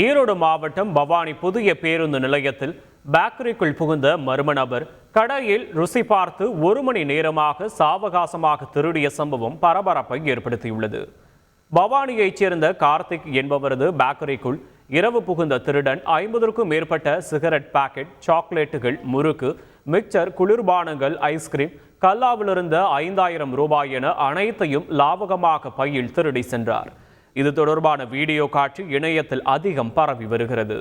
ஈரோடு மாவட்டம் பவானி புதிய பேருந்து நிலையத்தில் பேக்கரிக்குள் புகுந்த மர்ம நபர் கடையில் ருசி பார்த்து ஒரு மணி நேரமாக சாவகாசமாக திருடிய சம்பவம் பரபரப்பை ஏற்படுத்தியுள்ளது. பவானியைச் சேர்ந்த கார்த்திக் என்பவரது பேக்கரிக்குள் இரவு புகுந்த திருடன் ஐம்பதற்கும் மேற்பட்ட சிகரெட் பாக்கெட் சாக்லேட்டுகள் முறுக்கு மிக்சர் குளிர்பானங்கள் ஐஸ்கிரீம் கல்லாவிலிருந்த ஐந்தாயிரம் ரூபாய் என அனைத்தையும் லாவகமாக பையில் திருடி சென்றார். இது தொடர்பான வீடியோ காட்சி இணையத்தில் அதிகம் பரவி வருகிறது.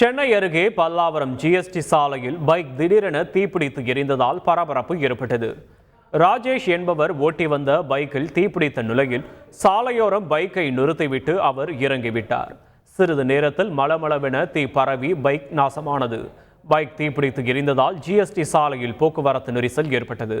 சென்னை அருகே பல்லாவரம் ஜிஎஸ்டி சாலையில் பைக் திடீரென தீப்பிடித்து எரிந்ததால் பரபரப்பு ஏற்பட்டது. ராஜேஷ் என்பவர் ஓட்டி வந்த பைக்கில் தீப்பிடித்த நிலையில் சாலையோரம் பைக்கை நிறுத்திவிட்டு அவர் இறங்கிவிட்டார். சிறிது நேரத்தில் மளமளவென தீ பரவி பைக் நாசமானது. பைக் தீப்பிடித்து எரிந்ததால் ஜிஎஸ்டி சாலையில் போக்குவரத்து நெரிசல் ஏற்பட்டது.